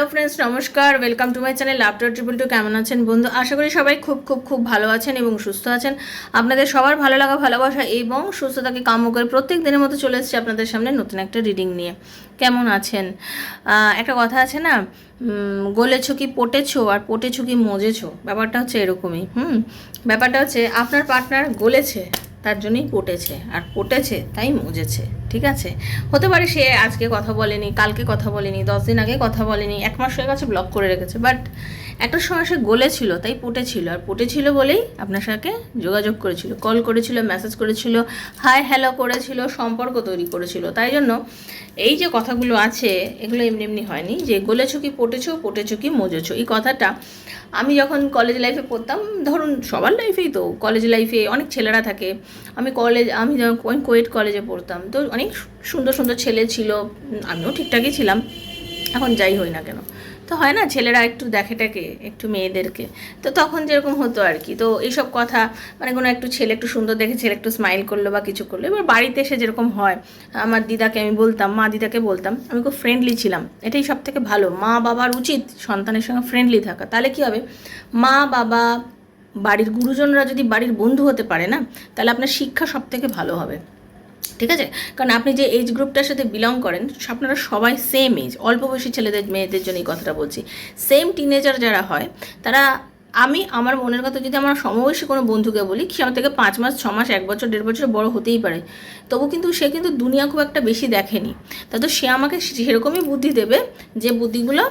Hello friends নমস্কার welcome to my channel laughter triple two কেমন আছেন বন্ধু? আশা করি সবাই খুব খুব খুব ভালো আছেন এবং সুস্থ আছেন। আপনাদের সবার ভালো লাগা, ভালোবাসা এবং সুস্থতাকে কাম্য করে প্রত্যেক দিনের মতো চলে এসেছি আপনাদের সামনে নতুন একটা রিডিং নিয়ে। কেমন আছেন? একটা কথা আছে না গলেছো কি পটেছো আর পটেছো কি মজেছো? ব্যাপারটা হচ্ছে এরকমই, হুম? ব্যাপারটা হচ্ছে আপনার পার্টনার গলেছে। তার জন্যই পটেছে আর পটেছে তাই মজেছে, ঠিক আছে? হতে পারে সে আজকে কথা বলেনি, কালকে কথা বলেনি, দশ দিন আগে কথা বলেনি, এক মাস হয়ে গেছে ব্লক করে রেখেছে বাট একটা সময় সে গলেছিল তাই পটেছিল আর পটেছিল বলেই আপনার সাথে যোগাযোগ করেছিল কল করেছিল মেসেজ করেছিল হাই হ্যালো করেছিল, সম্পর্ক তৈরি করেছিল। তাই জন্য এই যে কথাগুলো আছে, এগুলো এমনি এমনি হয়নি। যে গলেছো কি পটেছো পটেছো কি মজেছো। এই কথাটা আমি যখন কলেজ লাইফে পড়তাম, ধরুন সবার লাইফেই তো কলেজ লাইফে অনেক ছেলেরা থাকে। আমি কলেজ আমি যখন কোয়েট কলেজে পড়তাম, তো অনেক সুন্দর সুন্দর ছেলে ছিল আমিও ঠিকঠাকই ছিলাম। এখন যাই হই না কেন। তো হয় না, ছেলেরা একটু দেখে টাকে একটু মেয়েদেরকে। তো তখন যেরকম হতো আর কি। তো এইসব কথা মানে কোনো একটু ছেলে একটু সুন্দর দেখে ছেলে একটু স্মাইল করল বা কিছু করল। এবার বাড়িতে এসে যেরকম হয়, আমার দিদাকে আমি বলতাম, মা দিদাকে বলতাম, আমি খুব ফ্রেন্ডলি ছিলাম। এটাই সব থেকে ভালো। মা বাবার উচিত সন্তানের সঙ্গে ফ্রেন্ডলি থাকা। তাহলে কি হবে? মা, বাবা, বাড়ির গুরুজনরা যদি বাড়ির বন্ধু হতে পারে না, তাহলে আপনার শিক্ষা সব থেকে ভালো হবে। ঠিক আছে? কারণ আপনি যে এজ গ্রুপটার সাথে বিলং করেন, আপনারা সবাই সেম এজ অল্প বয়সী ছেলেদের, মেয়েদের জন্য এই কথাটা বলছি। সেম টিনেজার যারা হয়, তারা, আমি আমার মনের কথা যদি আমার সমবয়সী কোনো বন্ধুকে বলি, সে আমার থেকে পাঁচ মাস, ছ মাস, এক বছর, দেড় বছর বড় হতেই পারে। তবু কিন্তু সে কিন্তু দুনিয়া খুব একটা বেশি দেখেনি। তা তো সে আমাকে সেরকমই বুদ্ধি দেবে যে বুদ্ধিগুলো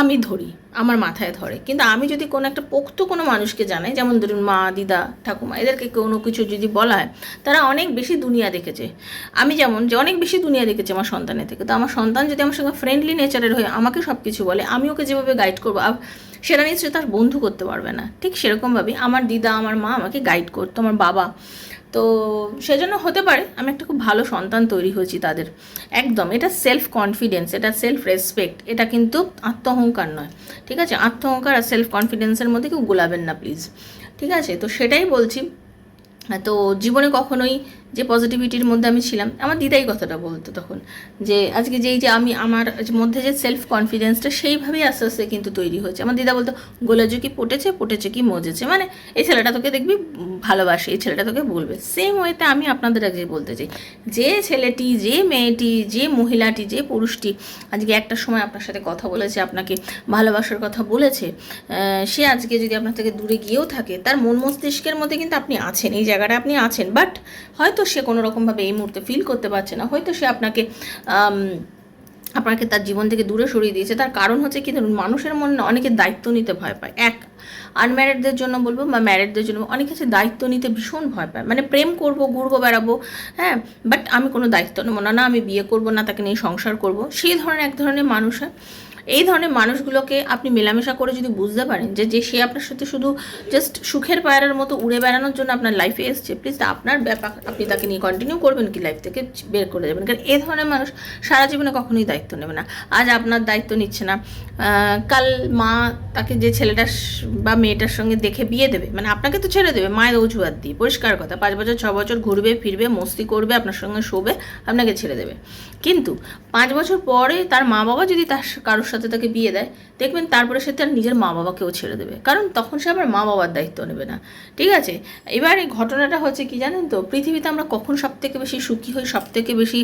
আমি ধরি। আমার মাথায় ধরে। কিন্তু আমি যদি কোনো একটা পোক্ত কোনো মানুষকে জানাই, যেমন ধরুন মা, দিদা, ঠাকুমা, এদেরকে কোনো কিছু যদি বলা হয়, তারা অনেক বেশি দুনিয়া দেখেছে। আমি যেমন, যে অনেক বেশি দুনিয়া দেখেছি আমার সন্তানের থেকে। তো আমার সন্তান যদি আমার সঙ্গে ফ্রেন্ডলি নেচারের হয়ে আমাকে সব কিছু বলে, আমি ওকে যেভাবে গাইড করব সেটা নিশ্চয়ই তার বন্ধু করতে পারবে না। ঠিক সেরকমভাবে আমার দিদা, আমার মা আমাকে গাইড করতো, আমার বাবা। তো সেজন্য হতে পারে, আমি একটা খুব ভালো সন্তান তৈরি হয়েছি তাদের। একদম, এটা সেলফ কনফিডেন্স এটা সেলফ রেসপেক্ট এটা কিন্তু আত্মহংকার নয়, ঠিক আছে? আত্মহংকার আর সেলফ কনফিডেন্সের মধ্যে কেউ গোলাবেন না প্লিজ ঠিক আছে? তো সেটাই বলছি। তো জীবনে কখনোই যে পজিটিভিটির মধ্যে আমি ছিলাম, আমার দিদাই কথাটা বলতো তখন, যে আজকে যেই যে আমি আমার মধ্যে যে সেলফ কনফিডেন্সটা সেইভাবেই আস্তে আস্তে কিন্তু তৈরি হয়েছে। আমার দিদা বলতো গোলাজু কি পটেছে পটেছে কি মজেছে? মানে এই ছেলেটা তোকে দেখবি ভালোবাসে, এই ছেলেটা তোকে বলবে। সেম ওয়েতে আমি আপনাদের আগে বলতে চাই, যে ছেলেটি, যে মেয়েটি, যে মহিলাটি, যে পুরুষটি আজকে একটা সময় আপনার সাথে কথা বলেছে, আপনাকে ভালোবাসার কথা বলেছে সে আজকে যদি আপনার থেকে দূরে গিয়েও থাকে, তার মন মস্তিষ্কের মধ্যে কিন্তু আপনি আছেন, এই জায়গাটা আপনি আছেন বাট হয়তো সে কোনো রকমভাবে এই মুহূর্তে ফিল করতে পারছে না। হয়তো সে আপনাকে আপনাকে তার জীবন থেকে দূরে সরিয়ে দিয়েছে। তার কারণ হচ্ছে কি, ধরুন মানুষের মনে অনেকে দায়িত্ব নিতে ভয় পায়। এক আনম্যারিডদের জন্য বলব বা ম্যারিডদের জন্য অনেক আছে দায়িত্ব নিতে ভীষণ ভয় পায়। মানে প্রেম করব, ঘুরবো, বেড়াবো হ্যাঁ বাট আমি কোনো দায়িত্ব নেব না। না, আমি বিয়ে করব, না, তাকে নিয়ে সংসার করব। সেই ধরনের, এক ধরনের মানুষ হয়। এই ধরনের মানুষগুলোকে আপনি মেলামেশা করে যদি বুঝতে পারেন যে যে সে আপনার সাথে শুধু জাস্ট সুখের পায়রার মতো উড়ে বেড়ানোর জন্য আপনার লাইফে এসছে প্লিজ আপনার ব্যাপার, আপনি তাকে নিয়ে কন্টিনিউ করবেন কি লাইফ থেকে বের করে দেবেন। কারণ এ ধরনের মানুষ সারা জীবনে কখনোই দায়িত্ব নেবে না। আজ আপনার দায়িত্ব নিচ্ছে না। কাল মা তাকে যে ছেলেটার বা মেয়েটার সঙ্গে দেখে বিয়ে দেবে মানে আপনাকে তো ছেড়ে দেবে, মায়ের অজুহাত দিয়ে, পরিষ্কার কথা। পাঁচ বছর, ছ বছর ঘুরবে, ফিরবে, মস্তি করবে, আপনার সঙ্গে শোবে, আপনাকে ছেড়ে দেবে। কিন্তু পাঁচ বছর পরে তার মা বাবা যদি তার কারোর সাথে তাকে বিয়ে দেয়, দেখবেন তারপরে সে তার নিজের মা বাবাকেও ছেড়ে দেবে। কারণ তখন সে আবার মা বাবার দায়িত্ব নেবে না। ঠিক আছে? এবার এই ঘটনাটা হচ্ছে কি জানেন তো? পৃথিবীতে আমরা কখন সব থেকে বেশি সুখী হই সব থেকে বেশি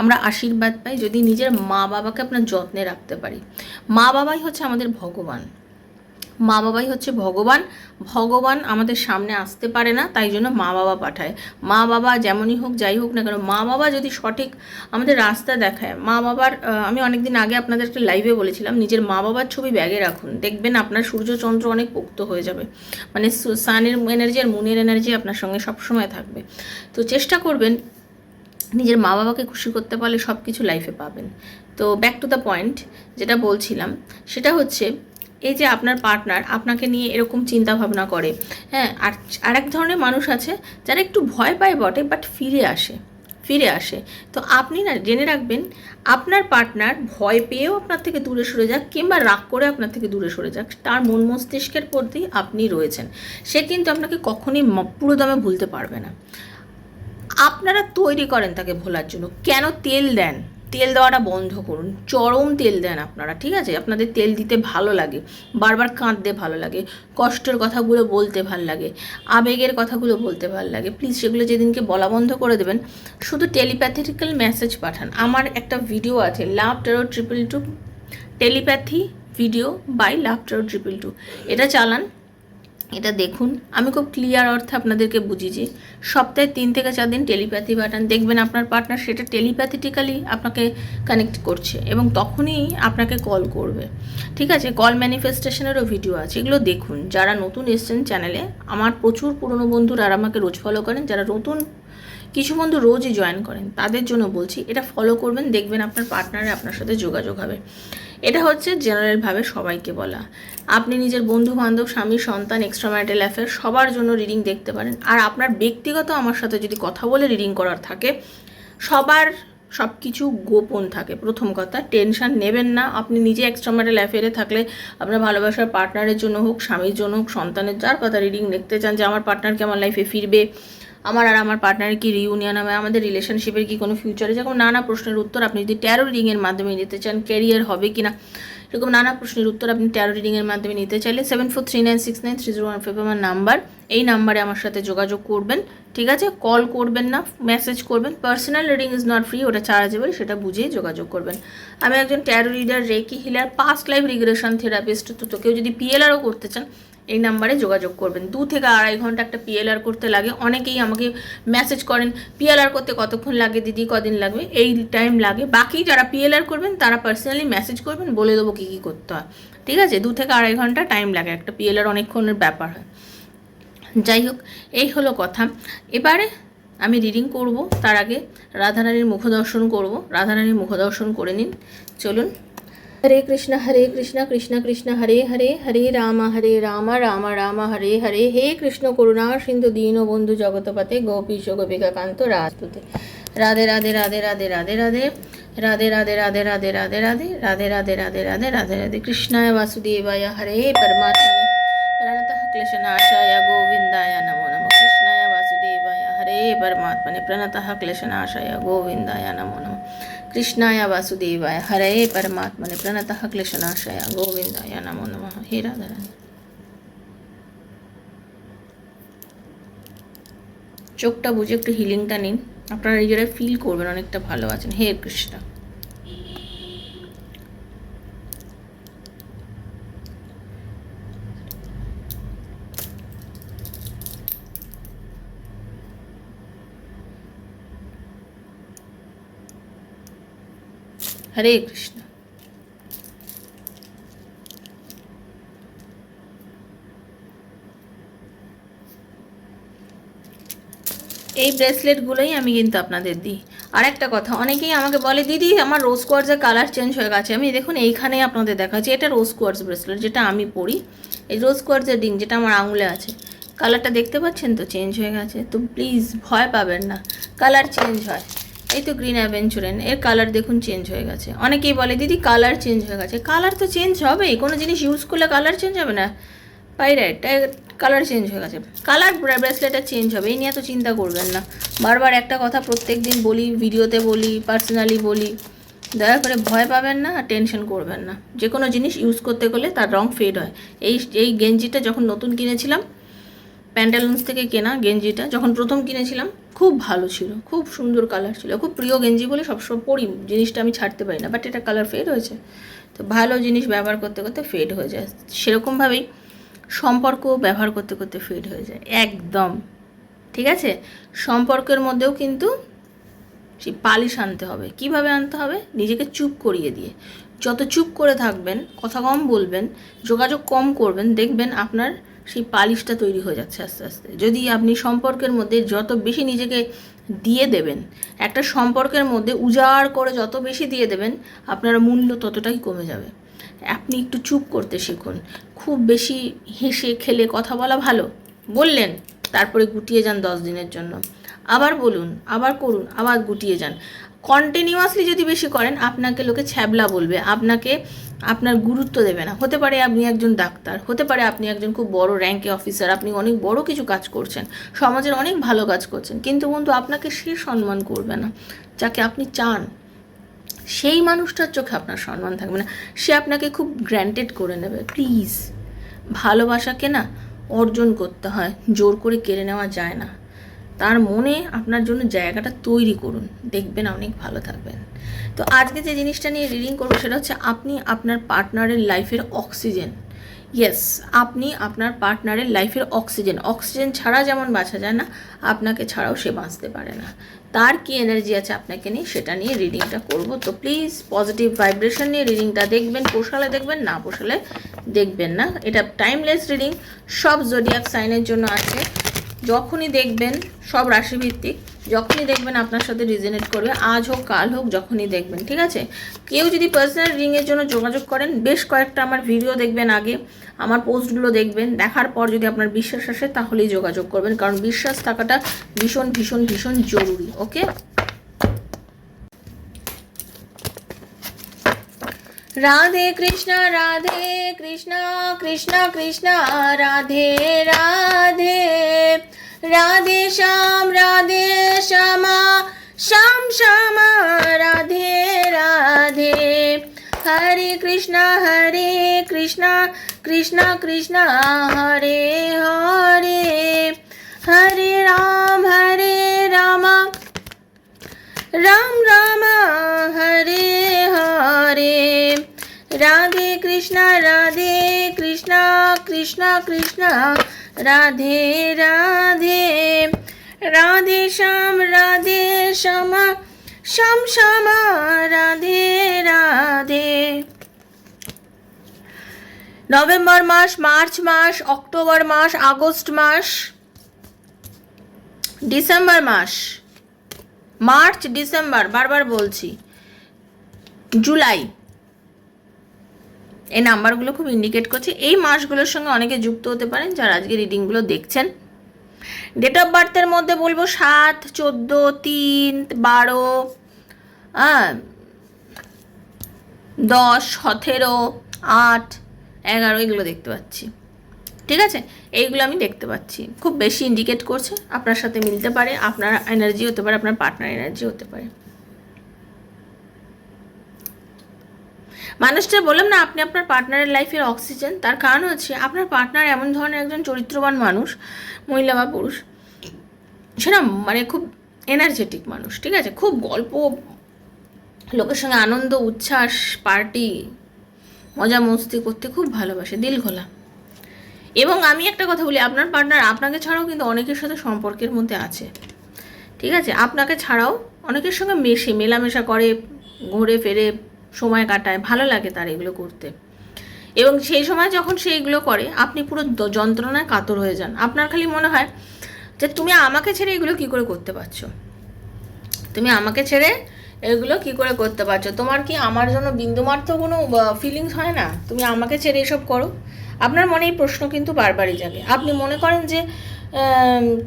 আমরা আশীর্বাদ পাই? যদি নিজের মা বাবাকে আপনার যত্নে রাখতে পারি। মা বাবাই হচ্ছে আমাদের ভগবান। মা বাবাই হচ্ছে ভগবান। ভগবান আমাদের সামনে আসতে পারে না, তাই জন্য মা বাবা পাঠায়। মা বাবা যেমনই হোক, যাই হোক না কেন মা বাবা যদি সঠিক আমাদের রাস্তা দেখায় মা বাবার আমি অনেকদিন আগে আপনাদের একটা লাইভে বলেছিলাম, নিজের মা বাবার ছবি ব্যাগে রাখুন। দেখবেন আপনার সূর্যচন্দ্র অনেক পোক্ত হয়ে যাবে। মানে সানের এনার্জি আর মুনের এনার্জি আপনার সঙ্গে সবসময় থাকবে। তো চেষ্টা করবেন নিজের মা বাবাকে খুশি করতে পারলে সব কিছু লাইফে পাবেন। তো ব্যাক টু দ্য পয়েন্ট যেটা বলছিলাম, সেটা হচ্ছে এই যে আপনার পার্টনার আপনাকে নিয়ে এরকম চিন্তা ভাবনা করে হ্যাঁ আর আরেক ধরনের মানুষ আছে যারা একটু ভয় পায় বটে বাট ফিরে আসে ফিরে আসে। তো আপনি না জেনে রাখবেন, আপনার পার্টনার ভয় পেয়েও আপনার থেকে দূরে সরে যাক, কিংবা রাগ করে আপনার থেকে দূরে সরে যাক, তার মন মস্তিষ্কের প্রতি আপনি রয়েছেন। সে কিন্তু আপনাকে কখনই পুরো দমে ভুলতে পারবে না। আপনারা তৈরি করেন তাকে ভোলার জন্য। কেন তেল দেন? তেল দেওয়াটা বন্ধ করুন। চরম তেল দেন আপনারা, ঠিক আছে? আপনাদের তেল দিতে ভালো লাগে, বারবার কাঁদতে ভালো লাগে, কষ্টের কথাগুলো বলতে ভালো লাগে, আবেগের কথাগুলো বলতে ভালো লাগে। প্লিজ সেগুলো যেদিনকে বলা বন্ধ করে দেবেন, শুধু টেলিপ্যাথিক্যাল মেসেজ পাঠান। আমার একটা ভিডিও আছে love tarot triple two telepathy video by love tarot triple two এটা চালান এটা দেখুন। আমি খুব ক্লিয়ার অর্থে আপনাদেরকে বুঝিয়েছি। সপ্তাহে তিন থেকে চার দিন টেলিপ্যাথি পাঠান দেখবেন আপনার পার্টনার সেটা টেলিপ্যাথিটিক্যালি আপনাকে কানেক্ট করছে এবং তখনই আপনাকে কল করবে। ঠিক আছে? কল ম্যানিফেস্টেশনেরও ভিডিও আছে। এগুলো দেখুন। যারা নতুন এসছেন চ্যানেলে আমার প্রচুর পুরনো বন্ধুরা আর আমাকে রোজ ফলো করেন, যারা নতুন কিছু বন্ধু রোজই জয়েন করেন। তাদের জন্য বলছি, এটা ফলো করবেন, দেখবেন আপনার পার্টনারে আপনার সাথে যোগাযোগ হবে। এটা হচ্ছে জেনারেলভাবে সবাইকে বলা। আপনি নিজের বন্ধু বান্ধব স্বামী, সন্তান এক্সট্রা ম্যারিটাল অ্যাফেয়ার সবার জন্য রিডিং দেখতে পারেন। আর আপনার ব্যক্তিগত আমার সাথে যদি কথা বলে রিডিং করার থাকে, সবার সব কিছু গোপন থাকে। প্রথম কথা টেনশন নেবেন না। আপনি নিজে এক্সট্রা ম্যারিটাল অ্যাফেয়ারে থাকলে আপনার ভালোবাসার পার্টনারের জন্য হোক, স্বামীর জন্য হোক, সন্তানের, যার কথা রিডিং দেখতে চান যে, আমার পার্টনারকে আমার লাইফে ফিরবে? আমার আর আমার পার্টনারের কি রিউনিয়ন হবে আমাদের রিলেশনশিপের কি কোনো ফিউচার এরকম নানা প্রশ্নের উত্তর আপনি যদি ট্যারো রিডিংয়ের মাধ্যমে নিতে চান ক্যারিয়ার হবে কি না এরকম নানা প্রশ্নের উত্তর আপনি ট্যারো রিডিংয়ের মাধ্যমে নিতে চাইলে seven four three nine six nine three zero one five আমার নাম্বার এই নাম্বারে আমার সাথে যোগাযোগ করবেন, ঠিক আছে? কল করবেন না মেসেজ করবেন personal reading is not free ওটা চার্জেবল সেটা বুঝেই যোগাযোগ করবেন। আমি একজন tarot reader reiki healer past life regression therapist তো কেউ যদি পিএলআরও করতে চান এই নাম্বারে যোগাযোগ করবেন। দু থেকে আড়াই ঘণ্টা একটা পিএলআর করতে লাগে। অনেকেই আমাকে মেসেজ করেন পিএলআর করতে কতক্ষণ লাগে, দিদি কদিন লাগবে, এই টাইম লাগে। বাকি যারা পিএলআর করবেন, তারা পার্সোনালি মেসেজ করবেন, বলে দেবো কী কী করতে হয়। ঠিক আছে? দু থেকে আড়াই ঘণ্টা টাইম লাগে, একটা পিএলআর অনেকক্ষণের ব্যাপার হয়। যাই হোক, এই হলো কথা। এবারে আমি রিডিং করব, তার আগে রাধারানীর মুখদর্শন করব। রাধারানীর মুখদর্শন করে নিন। চলুন। হরে কৃষ্ণ হরে কৃষ্ণ কৃষ্ণ কৃষ্ণ হরে হরে হরে রাম হরে রাম রাম রাম হরে হরে হে কৃষ্ণ করুণা সিন্ধু দীন বন্ধু জগতপতে গোপীশ গোপিকাকান্ত রাজপুতে রাধে রাধে রাধে রাধে রাধে রাধে রাধে রাধে রাধে রাধে রাধে রাধে রাধে রাধে রাধে রাধে রাধে রাধে কৃষ্ণায় বাসুদেবায় হরে পরমাত্মনে প্রণত ক্লেশনাশায় গোবিন্দায় নমো নম কৃষ্ণায় বাসুদেবায় হরে পরমাত্মনে প্রাণতঃ ক্লেশনাশায় গোবিন্দায় নমো নম कृष्णाय वासुदेवाय हरे परमात्मने प्रणतः क्लेशनाशाय गोविन्दाय नमो नमः हे राधारानी চোখটা বুঝে একটু হিলিংটা নিন আপনারা নিজেরাই ফিল করবেন অনেকটা ভালো আছেন হে কৃষ্ণ হরে কৃষ্ণ। এই ব্রেসলেটগুলোই আমি কিন্তু আপনাদের দিই। আর একটা কথা, অনেকেই আমাকে বলে, দিদি, আমার রোজ কোয়ার্সের কালার চেঞ্জ হয়ে গেছে। আমি দেখুন, এইখানে আপনাদের দেখাচ্ছি, এটা রোজ কোয়ার্স ব্রেসলেট যেটা আমি পরি। এই রোজ কোয়ার্সের রিং যেটা আমার আঙুলে আছে কালারটা দেখতে পাচ্ছেন তো? চেঞ্জ হয়ে গেছে। তো প্লিজ ভয় পাবেন না। কালার চেঞ্জ হয়। এই তো গ্রিন অ্যাভেঞ্চুরেন এর কালার দেখুন চেঞ্জ হয়ে গেছে। অনেকেই বলে, দিদি কালার চেঞ্জ হয়ে গেছে। কালার তো চেঞ্জ হবেই, কোনো জিনিস ইউজ করলে কালার চেঞ্জ হবে না। পাইরাইট কালার চেঞ্জ হয়ে গেছে। কালার ব্রেসলেটটা চেঞ্জ হবে, এই নিয়ে তো চিন্তা করবেন না। বারবার একটা কথা প্রত্যেক দিন বলি ভিডিওতে বলি পার্সোনালি বলি। দয়া করে ভয় পাবেন না, আর টেনশন করবেন না। যে কোনো জিনিস ইউজ করতে গেলে তার রং ফেড হয়। এই এই গেঞ্জিটা যখন নতুন কিনেছিলাম প্যান্টালুন্স থেকে কেনা গেঞ্জিটা যখন প্রথম কিনেছিলাম খুব ভালো ছিল, খুব সুন্দর কালার ছিল, খুব প্রিয় গেঞ্জি বলে সবসময় পরি, জিনিসটা আমি ছাড়তে পারি না বাট এটা কালার ফেড হয়েছে। তো ভালো জিনিস ব্যবহার করতে করতে ফেড হয়ে যায়। সেরকমভাবেই সম্পর্ক ব্যবহার করতে করতে ফেড হয়ে যায়, একদম। ঠিক আছে? সম্পর্কের মধ্যেও কিন্তু সেই পালিশ আনতে হবে। কীভাবে আনতে হবে? নিজেকে চুপ করিয়ে দিয়ে। যত চুপ করে থাকবেন, কথা কম বলবেন, যোগাযোগ কম করবেন, দেখবেন আপনার সেই পালিশটা তৈরি হয়ে যাচ্ছে আস্তে আস্তে। যদি আপনি সম্পর্কের মধ্যে যত বেশি নিজেকে দিয়ে দেবেন, একটা সম্পর্কের মধ্যে উজাড় করে যত বেশি দিয়ে দেবেন, আপনার মূল্য ততটাই কমে যাবে। আপনি একটু চুপ করতে শিখুন। খুব বেশি হেসে খেলে কথা বলা ভালো? বললেন, তারপরে গুটিয়ে যান দশ দিনের জন্য। আবার বলুন, আবার করুন, আবার গুটিয়ে যান। কন্টিনিউয়াসলি যদি বেশি করেন, আপনাকে লোকে ছ্যাবলা বলবে। আপনাকে আপনার গুরুত্ব দেবে না। হতে পারে আপনি একজন ডাক্তার, হতে পারে আপনি একজন খুব বড় র্যাঙ্কে অফিসার আপনি অনেক বড় কিছু কাজ করছেন, সমাজের অনেক ভালো কাজ করছেন, কিন্তু বন্ধু আপনাকে সে সম্মান করবে না, যাকে আপনি চান। সেই মানুষটার চোখে আপনার সম্মান থাকবে না। সে আপনাকে খুব গ্র্যান্টেড করে নেবে। প্লিজ ভালোবাসাকে না অর্জন করতে হয়। জোর করে কেড়ে নেওয়া যায় না। তার মনে আপনার জন্য জায়গাটা তৈরি করুন। দেখবেন অনেক ভালো থাকবেন। তো আজকে যে জিনিসটা নিয়ে রিডিং করব সেটা হচ্ছে আপনি আপনার পার্টনারের লাইফের অক্সিজেন ইয়েস আপনি আপনার পার্টনারের লাইফের অক্সিজেন অক্সিজেন ছাড়া যেমন বাঁচা যায় না, আপনাকে ছাড়াও সে বাঁচতে পারে না। তার কি এনার্জি আছে আপনাকে নিয়ে সেটা নিয়ে রিডিংটা করব। তো প্লিজ পজিটিভ ভাইব্রেশন নিয়ে রিডিংটা দেখবেন, পোষালে দেখবেন, না পোষালে দেখবেন না। এটা টাইমলেস রিডিং সব জোডিয়াক সাইনের জন্য আছে। যখনই দেখবেন সব রাশিভিত্তিক, যখনই দেখবেন আপনার সাথে রিজনেট করবে, আজ হোক, কাল হোক, যখনই দেখবেন, ঠিক আছে? কেউ যদি পার্সোনাল রিংয়ের জন্য যোগাযোগ করেন, বেশ কয়েকটা আমার ভিডিও দেখবেন আগে, আমার পোস্টগুলো দেখবেন, দেখার পর যদি আপনার বিশ্বাস আসে, তাহলেই যোগাযোগ করবেন, কারণ বিশ্বাস থাকাটা ভীষণ ভীষণ ভীষণ জরুরি ওকে রাধে কৃষ্ণ রাধে কৃষ্ণ কৃষ্ণ কৃষ্ণ, রাধে রাধে। রাধে শ্যাম, রাধে শ্যামা, শ্যাম শ্যামা, রাধে রাধে। হরে কৃষ্ণ হরে কৃষ্ণ কৃষ্ণ কৃষ্ণ, হরে হরে। হরে রাম হরে রাম রাম রাম, হরে হরে। রাধে কৃষ্ণ রাধে কৃষ্ণ কৃষ্ণ কৃষ্ণ রাধে রাধে। রাধে শ্যাম, রাধে শ্যামা। শ্যাম শ্যাম, রাধে রাধে। নভেম্বর মাস, মার্চ মাস, অক্টোবর মাস, আগস্ট মাস। ডিসেম্বর মাস। মার্চ, ডিসেম্বর, বারবার বলছি। জুলাই। এই নাম্বারগুলো খুব ইন্ডিকেট করছে। এই মাসগুলোর সঙ্গে অনেকে যুক্ত হতে পারেন যারা আজকে রিডিংগুলো দেখছেন। ডেট অফ বার্থের মধ্যে বলব, সাত, চোদ্দ, তিন, বারো হ্যাঁ দশ, সতেরো, আট, এগারো, এগুলো দেখতে পাচ্ছি। ঠিক আছে? এইগুলো আমি দেখতে পাচ্ছি। খুব বেশি ইন্ডিকেট করছে। আপনার সাথে মিলতে পারে। আপনার এনার্জি হতে পারে, আপনার পার্টনার এনার্জি হতে পারে। মানুষটা বললাম না, আপনি আপনার পার্টনারের লাইফের অক্সিজেন তার কারণ হচ্ছে, আপনার পার্টনার এমন ধরনের একজন চরিত্রবান মানুষ, মহিলা বা পুরুষ সেটা মানে খুব এনার্জেটিক মানুষ, ঠিক আছে? খুব গল্প, লোকের সঙ্গে আনন্দ, উচ্ছ্বাস পার্টি মজা মস্তি করতে খুব ভালোবাসে, দিল খোলা এবং আমি একটা কথা বলি, আপনার পার্টনার আপনাকে ছাড়াও কিন্তু অনেকের সাথে সম্পর্কের মধ্যে আছে। ঠিক আছে? আপনাকে ছাড়াও অনেকের সঙ্গে মেশে, মেলামেশা করে, ঘুরে ফেরে সময় কাটায়, ভালো লাগে তার এগুলো করতে। এবং সেই সময় যখন সে এগুলো করে, আপনি পুরো যন্ত্রণায় কাতর হয়ে যান। আপনার খালি মনে হয় যে তুমি আমাকে ছেড়ে এগুলো কি করে করতে পারছ? তুমি আমাকে ছেড়ে এগুলো কি করে করতে পারছ? তোমার কি আমার জন্য বিন্দুমাত্র কোনো ফিলিংস হয় না? তুমি আমাকে ছেড়ে এসব করো? আপনার মনে এই প্রশ্ন কিন্তু বারবারই জাগে। আপনি মনে করেন যে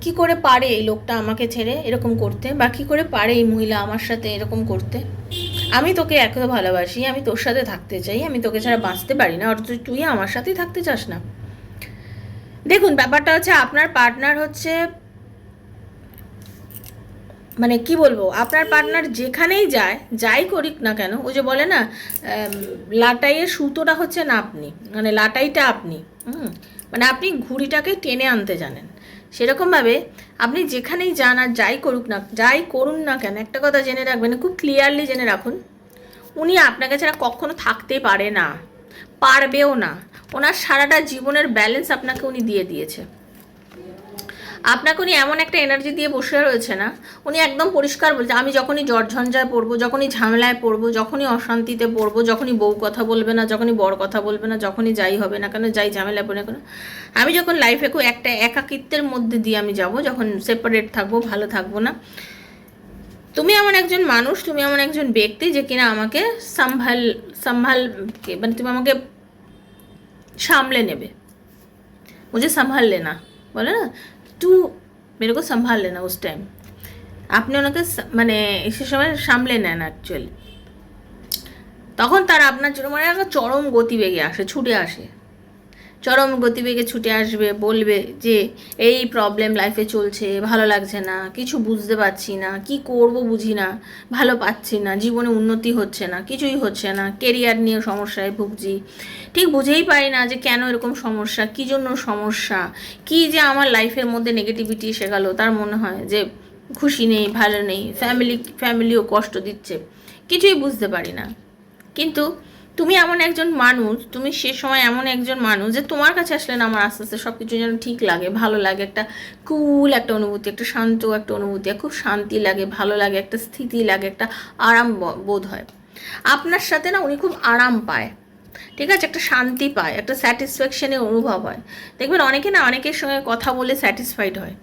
কি করে পারে এই লোকটা আমাকে ছেড়ে এরকম করতে? বা কি করে পারে এই মহিলা আমার সাথে এরকম করতে? আমি তোকে এত ভালোবাসি, আমি তোর সাথে থাকতে চাই, আমি তোকে ছাড়া বাঁচতে পারি না, অথচ তুই আমার সাথেই থাকতে চাস না। দেখুন, ব্যাপারটা হচ্ছে আপনার পার্টনার হচ্ছে মানে কি বলব, আপনার পার্টনার যেখানেই যায়, যাই করিক না কেন, ওই যে বলে না লাটাইয়ের সুতোটা হচ্ছে না আপনি মানে লাটাইটা আপনি, হুম মানে আপনি ঘুড়িটাকে টেনে আনতে জানেন। সেরকমভাবে আপনি যেখানেই যান আর যাই করুক না, যাই করুন না কেন, একটা কথা জেনে রাখবেন, খুব ক্লিয়ারলি জেনে রাখুন, উনি আপনাকে ছাড়া কখনো থাকতে পারে না, পারবেও না। ওনার সারাটা জীবনের ব্যালেন্স আপনাকে উনি দিয়ে দিয়েছে। আপনাকে উনি এমন একটা এনার্জি দিয়ে বসে রয়েছে না, উনি একদম পরিষ্কার বলছে আমি যখনই জটঝঞ্ঝায় পড়ব, যখনই ঝামেলায় পড়ব, যখনই অশান্তিতে পড়ব, যখনই বউ কথা বলবে না, যখনই বড় কথা বলবে না, যখনই যাই হবে না কেন, যাই ঝামেলায় পড়ে না কেন, আমি যখন লাইফে খুব একটা একাকিত্বের মধ্যে দিয়ে আমি যাব, যখন সেপারেট থাকব, ভালো থাকব না, তুমি এমন একজন মানুষ, তুমি এমন একজন ব্যক্তি যে কিনা আমাকে সম্ভাল সম্ভাল মানে তুমি আমাকে সামলে নেবে মুঝে সম্ভাল লেনা বলে না? তু মেরে কো না উস টাইম আপনি ওনাকে মানে সে সময় সামলে নেন অ্যাকচুয়ালি তখন তার আপনার জন্য মানে একটা চরম গতিবেগে আসে, ছুটে আসে। চরম গতিবেগে ছুটে আসবে, বলবে যে, এই প্রবলেম লাইফে চলছে, ভালো লাগছে না, কিছু বুঝতে পারছি না, কি করব বুঝি না, ভালো পাচ্ছি না, জীবনে উন্নতি হচ্ছে না, কিছুই হচ্ছে না কেরিয়ার নিয়ে সমস্যায় ভুগছি। ঠিক বুঝেই পারি না যে, কেন এরকম সমস্যা, কী জন্য সমস্যা, কি যে আমার লাইফের মধ্যে নেগেটিভিটি এসে গেল, তার মনে হয় যে, খুশি নেই, ভালো নেই ফ্যামিলি ফ্যামিলিও কষ্ট দিচ্ছে, কিছুই বুঝতে পারি না। কিন্তু তুমি এমন একজন মানুষ, তুমি সে সময় এমন একজন মানুষ যে তোমার কাছে আসলে না আমার আস্তে আস্তে সব কিছু যেন ঠিক লাগে, ভালো লাগে, একটা কুল একটা অনুভূতি, একটা শান্ত একটা অনুভূতি খুব শান্তি লাগে, ভালো লাগে, একটা স্থিতি লাগে, একটা আরাম বোধ হয়। আপনার সাথে না উনি খুব আরাম পায়, ঠিক আছে? একটা শান্তি পায়, একটা স্যাটিসফ্যাকশনের অনুভব হয়। দেখবেন অনেকে না অনেকের সঙ্গে কথা বলে স্যাটিসফাইড হয়।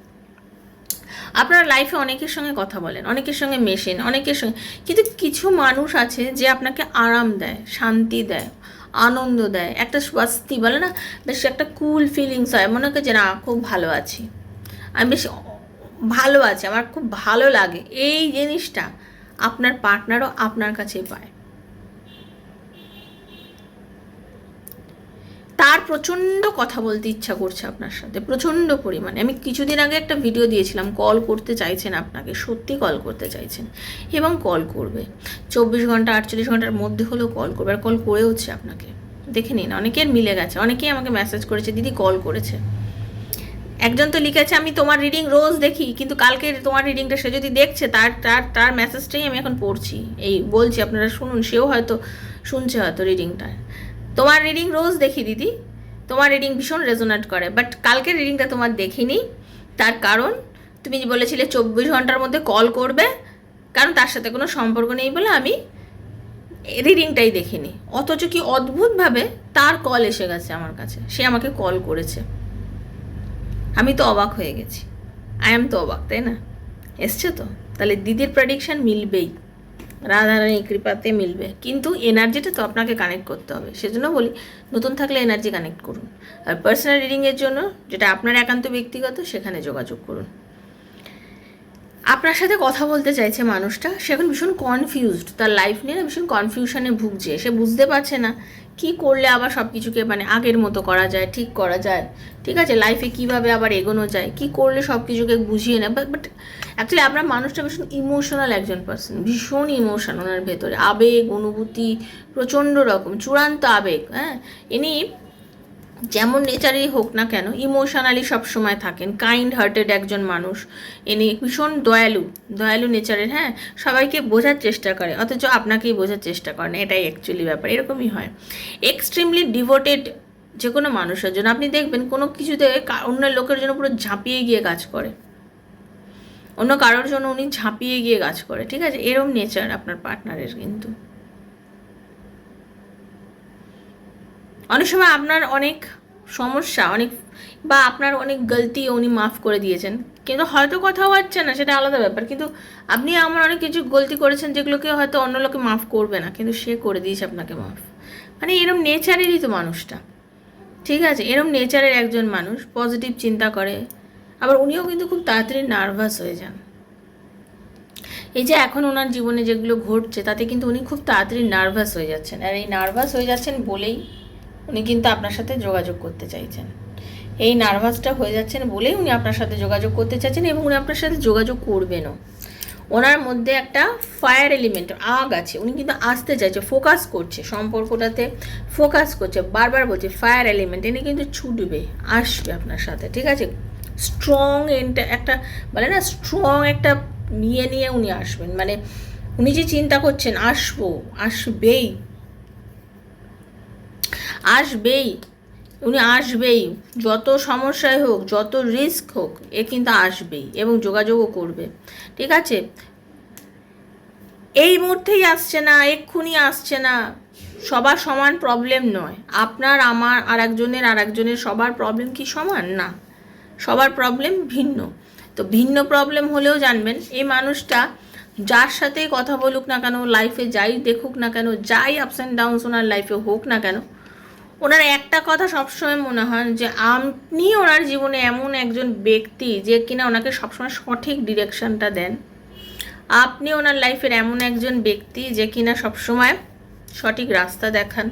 আপনার লাইফে অনেকের সঙ্গে কথা বলেন, অনেকের সঙ্গে মেশেন, অনেকের সঙ্গে, কিন্তু কিছু মানুষ আছে যে আপনাকে আরাম দেয়, শান্তি দেয়, আনন্দ দেয়, একটা স্বস্তি বলে না, বেশ একটা কুল ফিলিংস হয়, মনে হয় যে না, খুব ভালো আছি। আমি বেশ ভালো আছি, আমার খুব ভালো লাগে। এই জিনিসটা আপনার পার্টনারও আপনার কাছেই পায়। তার প্রচণ্ড কথা বলতে ইচ্ছা করছে আপনার সাথে, প্রচণ্ড পরিমাণে। আমি কিছুদিন আগে একটা ভিডিও দিয়েছিলাম কল করতে চাইছেন আপনাকে, সত্যি কল করতে চাইছেন, এবং কল করবে। চব্বিশ ঘণ্টা, আটচল্লিশ ঘণ্টার মধ্যে হলেও কল করবে, আর কল করেওছে আপনাকে। দেখে নিন, অনেকের মিলে গেছে, অনেকেই আমাকে মেসেজ করেছে, দিদি কল করেছে। একজন তো লিখেছে, আমি তোমার রিডিং রোজ দেখি, কিন্তু কালকে তোমার রিডিংটা সে যদি দেখছে, তার তার তার মেসেজটাই আমি এখন পড়ছি। এই বলছি, আপনারা শুনুন, সেও হয়তো শুনছে হয়তো রিডিংটা তোমার রিডিং রোজ দেখি দিদি। তোমার রিডিং ভীষণ রেজোনেট করে। বাট কালকের রিডিংটা তোমার দেখিনি। তার কারণ, তুমি বলেছিলে চব্বিশ ঘণ্টার মধ্যে কল করবে, কারণ তার সাথে কোনো সম্পর্ক নেই বলে আমি রিডিংটাই দেখিনি। অথচ কি অদ্ভুতভাবে তার কল এসে গেছে আমার কাছে। সে আমাকে কল করেছে। আমি তো অবাক হয়ে গেছি। আই এম তো অবাক, তাই না? এসছে তো? তাহলে দিদির প্রেডিকশান মিলবেই। রাধারানী কৃপাতে মিলবে। কিন্তু এনার্জিটা তো আপনাকে কানেক্ট করতে হবে। সেজন্য বলি, নতুন থাকলে এনার্জি কানেক্ট করুন। আর পার্সোনাল রিডিংয়ের জন্য যেটা আপনার একান্ত ব্যক্তিগত, সেখানে যোগাযোগ করুন। আপনার সাথে কথা বলতে চাইছে মানুষটা, সে এখন ভীষণ কনফিউজড তার লাইফ নিয়ে ভীষণ কনফিউশনে ভুগছে। সে বুঝতে পারছে না কি করলে আবার সব কিছুকে মানে আগের মতো করা যায়, ঠিক করা যায়? ঠিক আছে লাইফে কীভাবে আবার এগোনো যায়? কি করলে সব কিছুকে বুঝিয়ে নেয়? বাট অ্যাকচুয়ালি আপনার মানুষটা ভীষণ ইমোশনাল একজন পার্সন ভীষণ ইমোশন ওনার ভেতরে। আবেগ, অনুভূতি প্রচণ্ড রকম, চূড়ান্ত আবেগ হ্যাঁ? ইনি যেমন নেচারেই হোক না কেন ইমোশনালি সবসময় থাকেন। কাইন্ড হার্টেড একজন মানুষ। ইনি ভীষণ দয়ালু। দয়ালু নেচারের হ্যাঁ? সবাইকে বোঝার চেষ্টা করে, অথচ আপনাকেই বোঝার চেষ্টা করেন। এটাই অ্যাকচুয়ালি ব্যাপার, এরকমই হয়। এক্সট্রিমলি ডিভোটেড যে কোনো মানুষের জন্য। আপনি দেখবেন, কোনো কিছুতে অন্য লোকের জন্য পুরো ঝাঁপিয়ে গিয়ে কাজ করে। অন্য কারোর জন্য উনি ঝাঁপিয়ে গিয়ে কাজ করে, ঠিক আছে? এরম নেচার আপনার পার্টনারের কিন্তু। অনেক সময় আপনার অনেক সমস্যা, অনেক বা আপনার অনেক গলতি উনি মাফ করে দিয়েছেন। কিন্তু হয়তো কথাও হচ্ছে না, সেটা আলাদা ব্যাপার। কিন্তু আপনি আমার অনেক কিছু গলতি করেছেন যেগুলোকে হয়তো অন্য লোকে মাফ করবে না, কিন্তু সে করে দিয়েছে আপনাকে মাফ। মানে এরম নেচারেরই তো মানুষটা। ঠিক আছে, এরম নেচারের একজন মানুষ পজিটিভ চিন্তা করে, আবার উনিও কিন্তু খুব তাড়াতাড়ি নার্ভাস হয়ে যান। এই যে এখন ওনার জীবনে যেগুলো ঘটছে, তাতে কিন্তু উনি খুব তাড়াতাড়ি নার্ভাস হয়ে যাচ্ছেন। আর এই নার্ভাস হয়ে যাচ্ছেন বলেই উনি কিন্তু আপনার সাথে যোগাযোগ করতে চাইছেন। এই নার্ভাসটা হয়ে যাচ্ছেন বলেই উনি আপনার সাথে যোগাযোগ করতে চাইছেন এবং উনি আপনার সাথে যোগাযোগ করবেনও। ওনার মধ্যে একটা ফায়ার এলিমেন্ট আগ আছে। উনি কিন্তু আসতে চাইছে ফোকাস করছে, সম্পর্কটাতে ফোকাস করছে, বারবার বলছে ফায়ার এলিমেন্ট ইনি কিন্তু ছুটবে, আসবে আপনার সাথে, ঠিক আছে? স্ট্রং একটা বলে না স্ট্রং একটা নিয়ে নিয়ে উনি আসবেন। মানে উনি যে চিন্তা করছেন, আসব, আসবেই। আসবেই, উনি আসবেই। যত সমস্যায় হোক, যত রিস্ক হোক, এ কিন্তু আসবেই এবং যোগাযোগও করবে। ঠিক আছে? এই মুহূর্তেই আসছে না, এক্ষুনি আসছে না। সবার সমান প্রবলেম নয়। আপনার, আমার আর একজনের আর একজনের সবার প্রবলেম কি সমান? না। সবার প্রবলেম ভিন্ন। তো ভিন্ন প্রবলেম হলেও জানবেন, এই মানুষটা যার সাথে কথা বলুক না কেন লাইফে যাই দেখুক না কেন, যাই আপস অ্যান্ড ডাউনস ওনার লাইফে হোক না কেন ওনার একটা কথা সবসময় মনে হয় যে আপনি ওনার জীবনে এমন একজন ব্যক্তি যে কিনা ওনাকে সবসময় সঠিক ডিরেকশনটা দেন। আপনি ওনার লাইফের এমন একজন ব্যক্তি যে কিনা সবসময় সঠিক রাস্তা দেখান।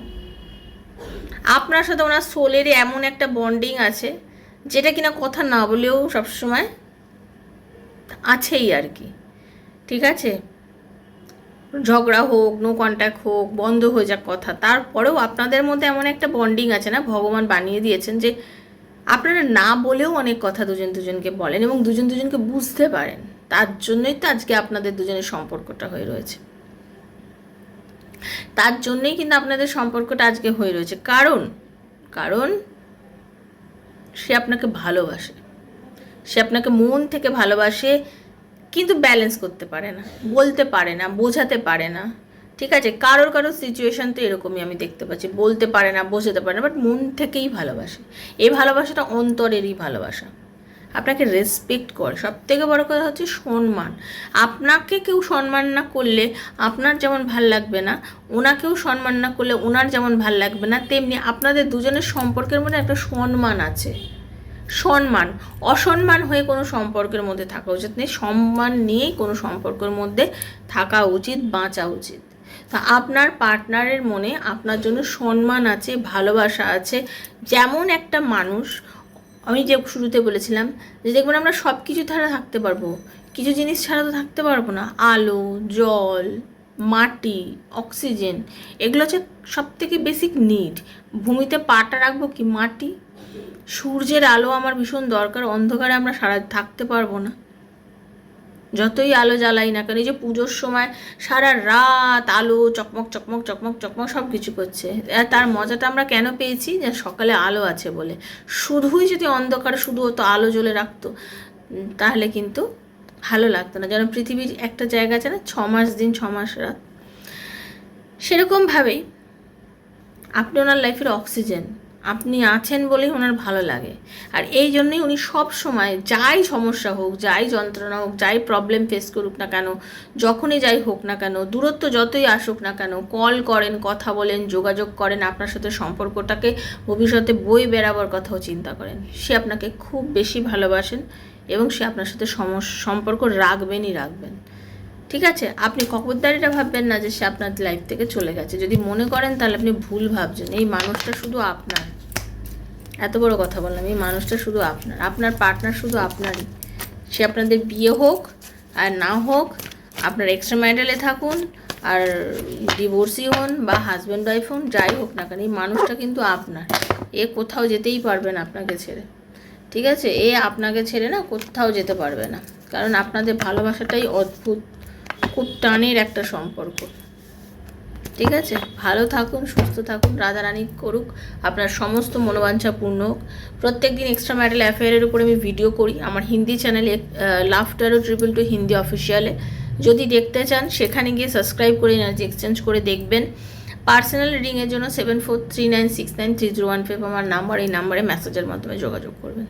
আপনার সাথে ওনার সোলের এমন একটা বন্ডিং আছে, যেটা কিনা কথা না বলেও সবসময় আছেই আর কি। ঠিক আছে? ঝগড়া হোক নো কন্ট্যাক্ট হোক, বন্ধ হয়ে যাক কথা। তারপরেও আপনাদের মধ্যে এমন একটা বন্ডিং আছে না? ভগবান বানিয়ে দিয়েছেন যে, আপনারা না বলেও অনেক কথা দুজন দুজনকে বলেন এবং দুজন দুজনকে বুঝতে পারেন। তার জন্যই তো আজকে আপনাদের দুজনের সম্পর্কটা হয়ে রয়েছে। তার জন্যই কিন্তু আপনাদের সম্পর্কটা আজকে হয়ে রয়েছে। কারণ কারণ, সে আপনাকে ভালোবাসে। সে আপনাকে মন থেকে ভালোবাসে কিন্তু ব্যালেন্স করতে পারে না, বলতে পারে না, বোঝাতে পারে না। ঠিক আছে? কারোর কারোর সিচুয়েশন তো এরকমই আমি দেখতে পাচ্ছি। বলতে পারে না, বোঝাতে পারে না বাট মন থেকেই ভালোবাসে। এই ভালোবাসাটা অন্তরেরই ভালোবাসা। আপনাকে রেসপেক্ট করে। সব থেকে বড় কথা হচ্ছে সম্মান। আপনাকে কেউ সম্মান না করলে আপনার যেমন ভালো লাগবে না, ওনাকেও সম্মান না করলে ওনার যেমন ভালো লাগবে না, তেমনি আপনাদের দুজনের সম্পর্কের মধ্যে একটা সম্মান আছে। সম্মান, অসম্মান হয়ে কোনো সম্পর্কের মধ্যে থাকা উচিত নেই। সম্মান নিয়েই কোনো সম্পর্কের মধ্যে থাকা উচিত, বাঁচা উচিত। তা আপনার পার্টনারের মনে আপনার জন্য সম্মান আছে, ভালোবাসা আছে, যেমন একটা মানুষ, আমি যে শুরুতে বলেছিলাম যে দেখবেন আমরা সব কিছু ছাড়া থাকতে পারব, কিছু জিনিস ছাড়া তো থাকতে পারব না। আলো, জল, মাটি, অক্সিজেন, এগুলো হচ্ছে সব থেকে বেসিক নিড ভূমিতে পাটা রাখব কি মাটি? সূর্যের আলো আমার ভীষণ দরকার, অন্ধকারে আমরা সারা থাকতে পারব না। যতই আলো জ্বালাই না কেন, এই যে পুজোর সময় সারা রাত আলো চকমক চকমক চকমক চকমক সব কিছু করছে তার মজাটা আমরা কেন পেয়েছি? যে সকালে আলো আছে বলে। শুধুই যদি অন্ধকার, শুধু হতো আলো জ্বলে রাখতো, তাহলে কিন্তু ভালো লাগতো না। যেন পৃথিবীর একটা জায়গা আছে না ছ মাস দিন ছ মাস রাত। সেরকমভাবেই আপনি ওনার লাইফের অক্সিজেন। আপনি আছেন বলেই ওনার ভালো লাগে। আর এই জন্যই উনি সব সময় যাই সমস্যা হোক, যাই যন্ত্রণা হোক, যাই প্রবলেম ফেস করুক না কেন, যখনই যাই হোক না কেন, দূরত্ব যতই আসুক না কেন কল করেন, কথা বলেন, যোগাযোগ করেন, আপনার সাথে সম্পর্কটাকে ভবিষ্যতে বই বেড়াবার কথাও চিন্তা করেন। সে আপনাকে খুব বেশি ভালোবাসেন এবং সে আপনার সাথে সম্পর্ক রাখবেনই রাখবেন। ঠিক আছে? আপনি খবরদারিটা ভাববেন না যে সে আপনার লাইফ থেকে চলে গেছে। যদি মনে করেন তাহলে আপনি ভুল ভাবছেন। এই মানুষটা শুধু আপনার। এত বড় কথা বললাম, এই মানুষটা শুধু আপনার আপনার পার্টনার শুধু আপনারই। সে আপনাদের বিয়ে হোক আর না হোক, আপনার এক্সট্রা ম্যারিটালে থাকুন আর ডিভোর্সি হন বা হাজব্যান্ড ওয়াইফ হন, যাই হোক না কেন, এই মানুষটা কিন্তু আপনার। এ কোথাও যেতেই পারবে না আপনাকে ছেড়ে। ঠিক আছে? এ আপনাকে ছেড়ে না কোথাও যেতে পারবে না। কারণ আপনাদের ভালোবাসাটাই অদ্ভুত, খুব টানের একটা সম্পর্ক। ঠিক আছে? ভালো থাকুন, সুস্থ থাকুন, রাধারানী করুক, আপনার সমস্ত মনোবাঞ্ছা পূর্ণ হোক। প্রত্যেক দিন এক্সট্রা ম্যাটাল অ্যাফেয়ারের উপরে আমি ভিডিও করি। আমার হিন্দি চ্যানেলে লাফটারও ট্রিপল টু হিন্দি অফিসিয়ালে যদি দেখতে চান, সেখানে গিয়ে সাবস্ক্রাইব করে এনার্জি এক্সচেঞ্জ করে দেখবেন। পার্সোনাল রিডিংয়ের জন্য seven four three nine six nine three zero one five আমার নাম্বার এই নাম্বারে মেসেজের মাধ্যমে যোগাযোগ করবেন।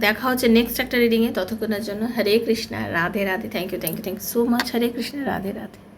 দেখ- হচ্ছে নেক্সট একটা রিডিংয়ে ততক্ষণের জন্য Hare Krishna, Radhe Radhe. Thank you thank you thank you so much Hare Krishna, Radhe Radhe.